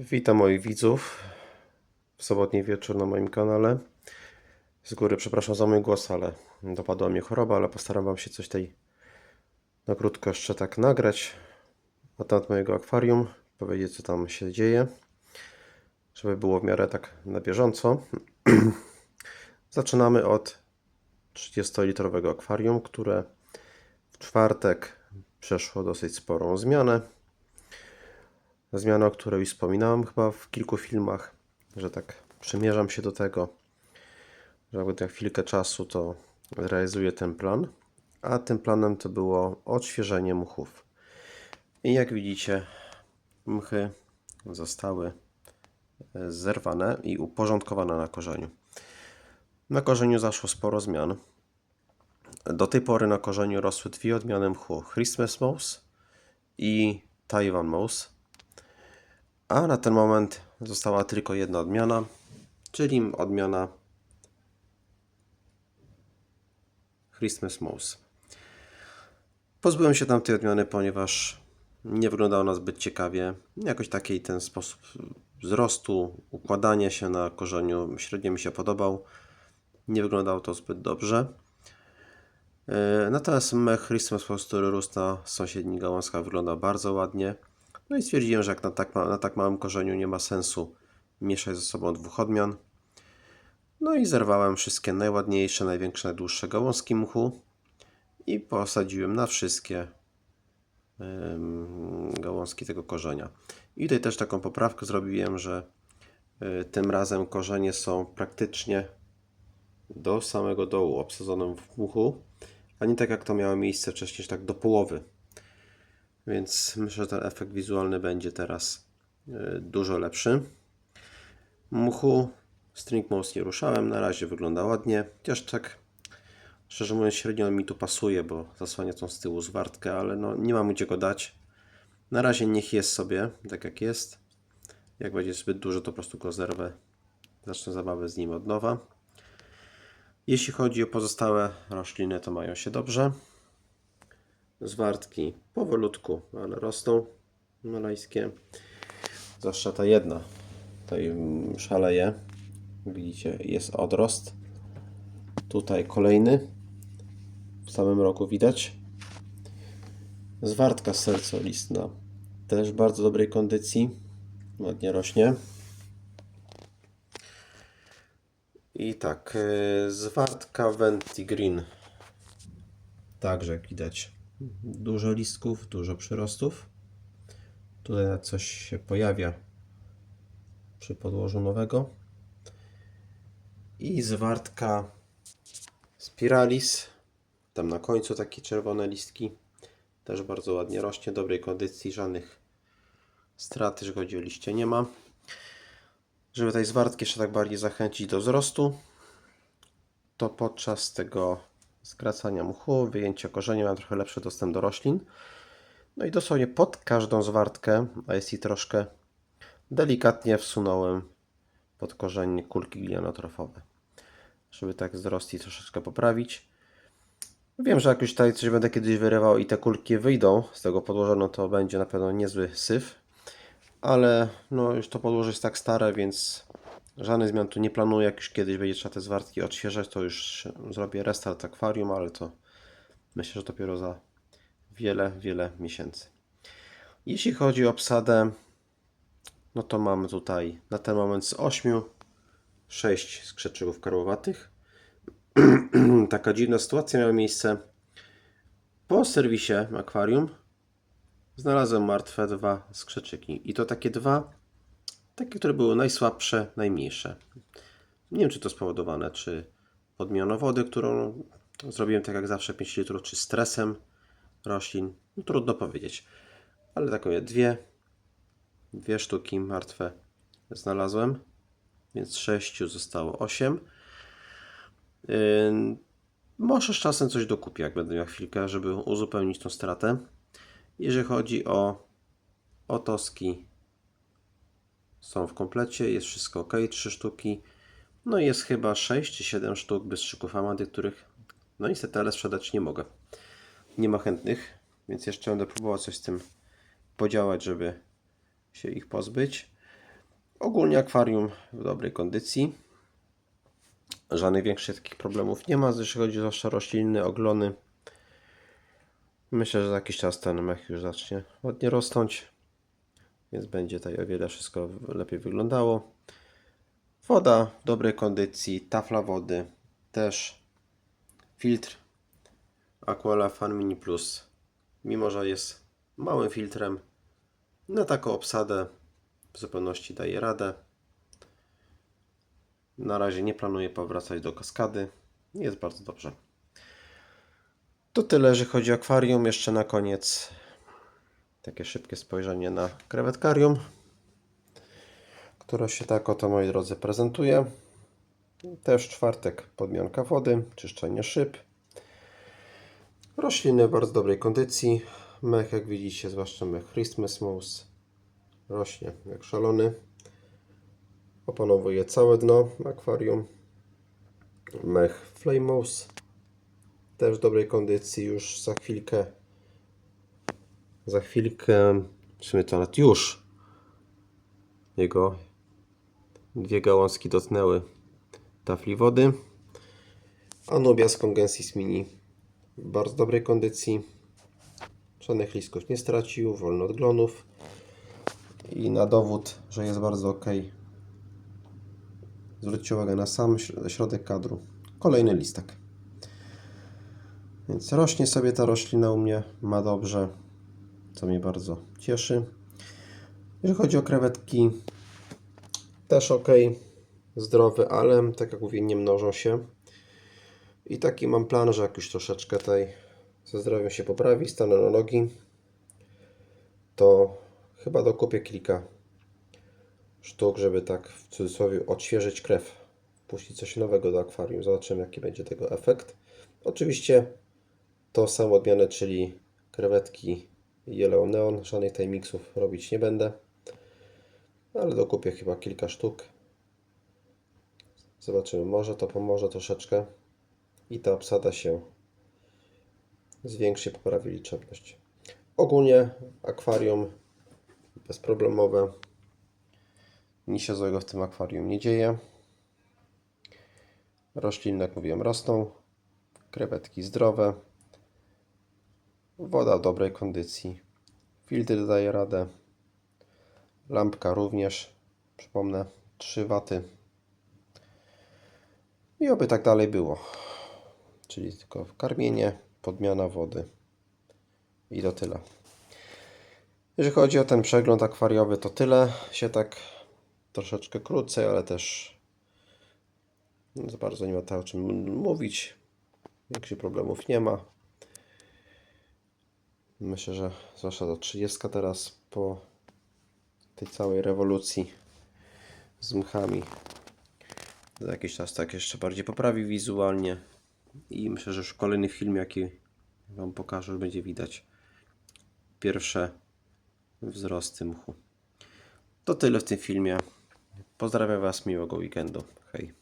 Witam moich widzów w sobotni wieczór na moim kanale. Z góry przepraszam za mój głos, ale dopadła mnie choroba, ale postaram Wam się coś tej na krótko jeszcze tak nagrać na temat mojego akwarium, powiedzieć co tam się dzieje, żeby było w miarę tak na bieżąco. Zaczynamy od 30-litrowego akwarium, które w czwartek przeszło dosyć sporą zmianę. Zmiana, o której wspominałem chyba w kilku filmach, że tak przymierzam się do tego, że jakby na chwilkę czasu to realizuję ten plan. A tym planem to było odświeżenie mchów. I jak widzicie, mchy zostały e, zerwane i uporządkowane na korzeniu. Na korzeniu zaszło sporo zmian. Do tej pory na korzeniu rosły dwie odmiany mchu: Christmas Mouse i Taiwan Mouse. A na ten moment została tylko jedna odmiana, czyli odmiana Christmas Mouse. Pozbyłem się tamtej odmiany, ponieważ nie wyglądała ona zbyt ciekawie. Jakoś taki ten sposób wzrostu, układania się na korzeniu średnio mi się podobał. Nie wyglądało to zbyt dobrze. E, Natomiast mech Christmas Mouse, który rósł na sąsiednich gałązkach, wygląda bardzo ładnie. No i stwierdziłem, że jak na tak, na tak małym korzeniu nie ma sensu mieszać ze sobą dwóch odmian. No i zerwałem wszystkie najładniejsze, największe, najdłuższe gałązki mchu i posadziłem na wszystkie gałązki tego korzenia. I tutaj też taką poprawkę zrobiłem, że y, tym razem korzenie są praktycznie do samego dołu obsadzone w mchu, a nie tak jak to miało miejsce wcześniej, że tak do połowy. Więc myślę, że ten efekt wizualny będzie teraz y, dużo lepszy. Muchu String Mouse nie ruszałem, na razie wygląda ładnie. Chociaż tak, szczerze mówiąc, średnio on mi tu pasuje, bo zasłania tą z tyłu zwartkę, ale no, nie mam gdzie go dać. Na razie niech jest sobie, tak jak jest. Jak będzie zbyt dużo, to po prostu go zerwę. Zacznę zabawę z nim od nowa. Jeśli chodzi o pozostałe rośliny, to mają się dobrze. Zwartki powolutku, ale rosną malajskie. Zwłaszcza ta jedna. Tutaj szaleje. Widzicie, jest odrost. Tutaj kolejny. W samym roku widać. Zwartka sercolistna. Też w bardzo dobrej kondycji. Ładnie rośnie. I tak, yy, zwartka Venti Green. Także jak widać, dużo listków, dużo przyrostów. Tutaj coś się pojawia przy podłożu nowego. I zwartka Spiralis. Tam na końcu takie czerwone listki. Też bardzo ładnie rośnie, dobrej kondycji, żadnych strat, jeżeli chodzi o liście nie ma. Żeby tej zwartki jeszcze tak bardziej zachęcić do wzrostu, to podczas tego skracania mchu, wyjęcia korzenia mam trochę lepszy dostęp do roślin. No i dosłownie pod każdą zwartkę, a jest i troszkę, delikatnie wsunąłem pod korzeń kulki glinotrofowe, żeby tak wzrost i troszeczkę poprawić. Wiem, że jak już tutaj coś będę kiedyś wyrywał i te kulki wyjdą z tego podłoża, no to będzie na pewno niezły syf. Ale no już to podłoże jest tak stare, więc żadnych zmian tu nie planuję. Jak już kiedyś będzie trzeba te zwartki odświeżać, to już zrobię restart akwarium, ale to myślę, że dopiero za wiele, wiele miesięcy. Jeśli chodzi o obsadę, no to mamy tutaj na ten moment z 8 6 skrzeczyków karłowatych. Taka dziwna sytuacja miała miejsce po serwisie akwarium. Znalazłem martwe dwa skrzeczyki. I to takie dwa, takie, które były najsłabsze, najmniejsze. Nie wiem, czy to spowodowane, czy podmianą wody, którą zrobiłem tak jak zawsze 5 litrów, czy stresem roślin. No, trudno powiedzieć. Ale takie dwie, dwie sztuki martwe znalazłem. Więc 6 zostało 8. Yy, może z czasem coś dokupię, jak będę miał chwilkę, żeby uzupełnić tą stratę. Jeżeli chodzi o otoski, są w komplecie, jest wszystko ok, 3 sztuki. No i jest chyba 6 czy 7 sztuk bystrzyków amady, których no niestety, ale sprzedać nie mogę. Nie ma chętnych, więc jeszcze będę próbował coś z tym podziałać, żeby się ich pozbyć. Ogólnie akwarium w dobrej kondycji. Żadnych większych takich problemów nie ma, jeśli chodzi zwłaszcza rośliny, oglony. Myślę, że za jakiś czas ten mech już zacznie ładnie rosnąć, więc będzie tutaj o wiele wszystko lepiej wyglądało. Woda w dobrej kondycji, tafla wody też, filtr Aquala Fan Mini Plus, mimo że jest małym filtrem, na taką obsadę w zupełności daje radę. Na razie nie planuję powracać do kaskady. Jest bardzo dobrze. To tyle, jeżeli chodzi o akwarium. Jeszcze na koniec takie szybkie spojrzenie na krewetkarium, która się tak oto, moi drodzy, prezentuje. Też czwartek podmianka wody, czyszczenie szyb. Rośliny w bardzo dobrej kondycji. Mech, jak widzicie, zwłaszcza mech Christmas Mouse, rośnie jak szalony. Opanowuje całe dno akwarium. Mech Flame Mouse też w dobrej kondycji. Już za chwilkę, za chwilkę, w sumie to nawet już, jego dwie gałązki dotknęły tafli wody. Anubias Congensis Mini w bardzo dobrej kondycji. Żadnych listków nie stracił, wolny od glonów. I na dowód, że jest bardzo ok, zwróćcie uwagę na sam śr- środek kadru. Kolejny listek. Więc rośnie sobie ta roślina u mnie, ma dobrze, co mnie bardzo cieszy. Jeżeli chodzi o krewetki, też ok, zdrowy, ale tak jak mówię, nie mnożą się. I taki mam plan, że jak już troszeczkę tej ze zdrowiem się poprawi, stanę na nogi, to chyba dokupię kilka sztuk, żeby tak w cudzysłowie odświeżyć krew, puścić coś nowego do akwarium. Zobaczymy, jaki będzie tego efekt. Oczywiście to samo odmianę, czyli krewetki Yellow Neon. Żadnych tej mixów robić nie będę, ale dokupię chyba kilka sztuk. Zobaczymy, może to pomoże troszeczkę i ta obsada się zwiększy, poprawi liczebność. Ogólnie akwarium bezproblemowe. Nic się złego w tym akwarium nie dzieje. Rośliny, jak mówiłem, rosną. Krewetki zdrowe. Woda w dobrej kondycji. Filtr daje radę. Lampka również. Przypomnę, 3 waty. I oby tak dalej było. Czyli tylko karmienie, podmiana wody. I to tyle. Jeżeli chodzi o ten przegląd akwariowy, to tyle. Się tak troszeczkę krócej, ale też za bardzo nie ma tak o czym mówić. Większych problemów nie ma. Myślę, że zwłaszcza do 30 teraz po tej całej rewolucji z mchami za jakiś czas tak jeszcze bardziej poprawi wizualnie i myślę, że już w kolejnym filmie, jaki Wam pokażę, już będzie widać pierwsze wzrosty mchu. To tyle w tym filmie. Pozdrawiam Was, miłego weekendu. Hej.